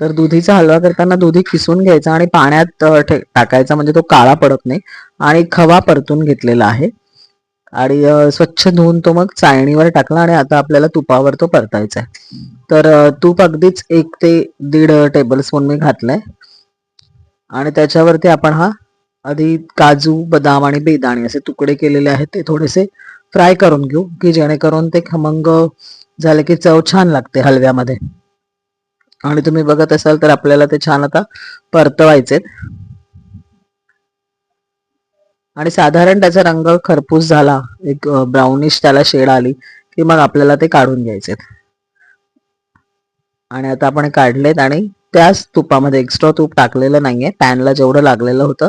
तर दुधीचा हलवा करताना दुधी किसून घ्यायचा आणि पाण्यात टाकायचा. म्हणजे तो काळा पडत नाही. आणि खवा परतून घेतलेला आहे. आणि स्वच्छ धुवून तो मग चाळणीवर टाकला आणि आता आपल्याला तुपावर तो परतायचा आहे. तर तूप अगदीच एक ते दीड टेबल स्पून मी घातलंय. आणि त्याच्यावरती आपण हा आधी काजू बदाम आणि बेदाणे असे तुकडे केलेले आहेत. ते थोडेसे फ्राय करून घेऊ की जेणेकरून ते खमंग झाले की चव छान लागते हलव्यामध्ये. आणि तुम्ही बघत असाल तर आपल्याला ते छान आता परतवायचे आणि साधारण त्याचा रंग खरपूस झाला एक ब्राउनिश त्याला शेड आली की मग आपल्याला ते काढून घ्यायचे आणि आता आपण काढलेत आणि त्याच तुपामध्ये एक्स्ट्रा तूप टाकलेलं नाहीये पॅनला जेवढं लागलेलं होतं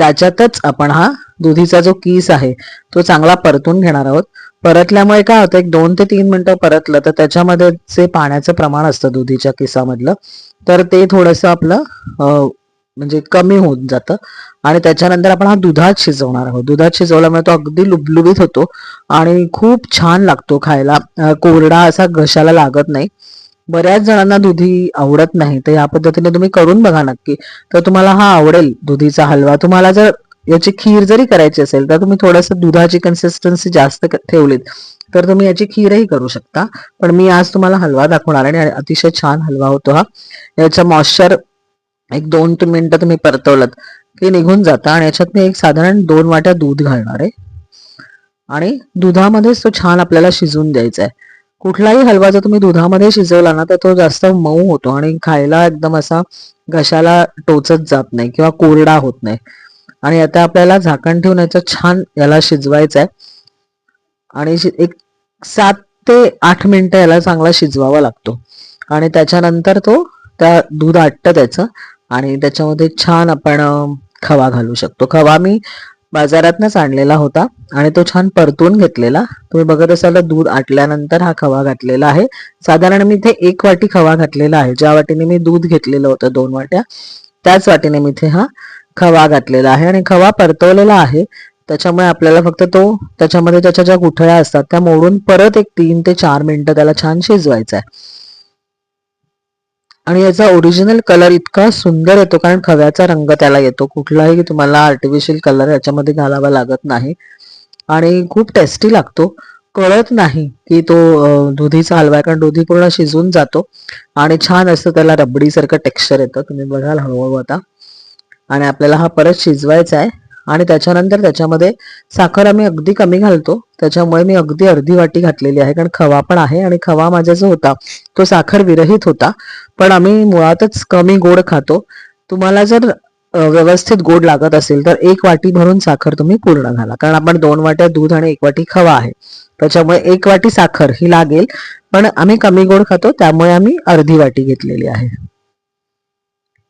त्याच्यातच आपण हा दुधीचा जो कीस आहे तो चांगला परतून घेणार आहोत. परतल्यामुळे काय होतं एक दोन ते तीन मिनिटं परतलं तर त्याच्यामध्ये जे पाण्याचं प्रमाण असतं दुधीच्या किसामधलं तर ते थोडंसं आपलं म्हणजे कमी होत जातं. आणि त्याच्यानंतर आपण हा दुधात शिजवणार आहोत. दुधात शिजवल्यामुळे तो अगदी लुबलुबीत होतो आणि खूप छान लागतो खायला. कोरडा असा घशाला लागत नाही. बऱ्याच जणांना दुधी आवडत नाही तर या पद्धतीने तुम्ही करून बघा नक्की. तर तुम्हाला हा आवडेल दुधीचा हलवा. तुम्हाला जर याची खीर जरी करायची असेल तर तुम्ही थोडंसं दुधाची कन्सिस्टन्सी जास्त ठेवलीत तर तुम्ही याची खीरही करू शकता. पण मी आज तुम्हाला हलवा दाखवणार आहे आणि अतिशय छान हलवा होतो हा. याचं मॉइश्चर एक दोन तीन मिनिटं तुम्ही परतवलं की निघून जाता आणि याच्यात मी एक साधारण दोन वाट्या दूध घालणार आहे. आणि दुधामध्येच तो छान आपल्याला शिजवून द्यायचा आहे कुठलाही हलवा जर तुम्ही दुधामध्ये शिजवला ना तर तो जास्त मऊ होतो आणि खायला एकदम असा घशाला टोचत जात नाही किंवा कोरडा होत नाही. आणि आता आपल्याला झाकण ठेवून याचं छान याला शिजवायचं आहे आणि एक सात ते आठ मिनिटं याला चांगला शिजवावा लागतो. आणि त्याच्यानंतर तो त्या दूध आटतं त्याचं आणि त्याच्यामध्ये छान आपण खवा घालू शकतो. खवा मी बाजारातनच आणलेला होता आणि तो छान परतून घेतलेला. तुम्ही बघत असाल दूध आटल्यानंतर हा खवा घातलेला आहे. साधारण मी इथे एक वाटी खवा घातलेला आहे. ज्या वाटीने मी दूध घेतलेलं होतं दोन वाट्या त्याच वाटीने मी इथे हा खवा घातलेला आहे. आणि खवा परतवलेला आहे. त्याच्यामुळे आपल्याला फक्त तो त्याच्यामध्ये त्याच्या ज्या गुठळ्या असतात त्या मोडून परत एक तीन ते चार मिनिटं त्याला छान शिजवायचा आहे आणि याचा ओरिजिनल कलर इतका सुंदर येतो कारण खव्याचा रंग त्याला येतो. कुठलाही तुम्हाला आर्टिफिशियल कलर याच्यामध्ये घालावा लागत नाही. आणि खूप टेस्टी लागतो. कळत नाही की तो दुधीचा हलवा आहे कारण दुधी पूर्ण शिजून जातो. आणि छान असं त्याला रबडीसारखं टेक्स्चर येतं. तुम्ही बघाल हळूहळू आता. आणि आपल्याला हा परत शिजवायचा आहे. आणि त्याच्यानंतर त्याच्यामध्ये साखर आम्ही अगदी कमी घालतो. त्याच्यामुळे मी अगदी अर्धी वाटी घातलेली आहे कारण खवा पण आहे आणि खवा माझा जो होता तो साखर विरहित होता. पण आम्ही मुळातच कमी गोड खातो. तुम्हाला जर व्यवस्थित गोड लागत असेल तर एक वाटी भरून साखर तुम्ही पूर्ण घाला. कारण आपण दोन वाट्या दूध आणि एक वाटी खवा आहे. त्याच्यामुळे एक वाटी साखर ही लागेल. पण आम्ही कमी गोड खातो त्यामुळे आम्ही अर्धी वाटी घेतलेली आहे.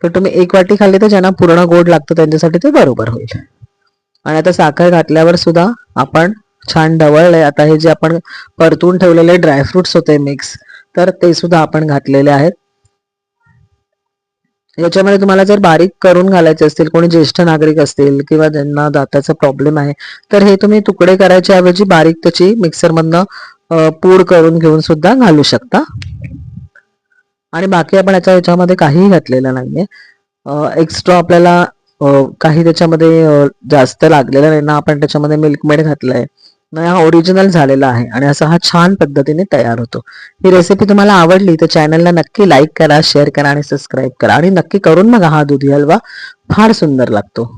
तर तुम्ही एक वाटी खाल्ली तर ज्यांना पूर्ण गोड लागतं त्यांच्यासाठी ते बरोबर होईल. आणि आता साखर घातल्यावर सुद्धा आपण छान ढवळलंय. आता हे जे आपण परतून ठेवलेले ड्रायफ्रुट्स होते मिक्स तर ते सुद्धा आपण घातलेले आहेत. याच्यामध्ये तुम्हाला जर बारीक करून घालायचे असतील कोणी ज्येष्ठ नागरिक असतील किंवा ज्यांना दाताचा प्रॉब्लेम आहे तर हे तुम्ही तुकडे करायच्या ऐवजी बारीक त्याची मिक्सरमधनं पूड करून घेऊन सुद्धा घालू शकता. आणि बाकी आपण याच्या याच्यामध्ये काहीही घातलेलं नाहीये. एक्स्ट्रा आपल्याला काही त्याच्यामध्ये जास्त लागलेलं नाही ना आपण त्याच्यामध्ये मिल्कमेड घातलंय. ना हा ओरिजिनल झालेला आहे आणि असा हा छान पद्धतीने तयार होतो. ही रेसिपी तुम्हाला आवडली तर चॅनलला नक्की लाईक करा शेअर करा आणि सबस्क्राईब करा. आणि नक्की करून बघा हा दुधी हलवा फार सुंदर लागतो.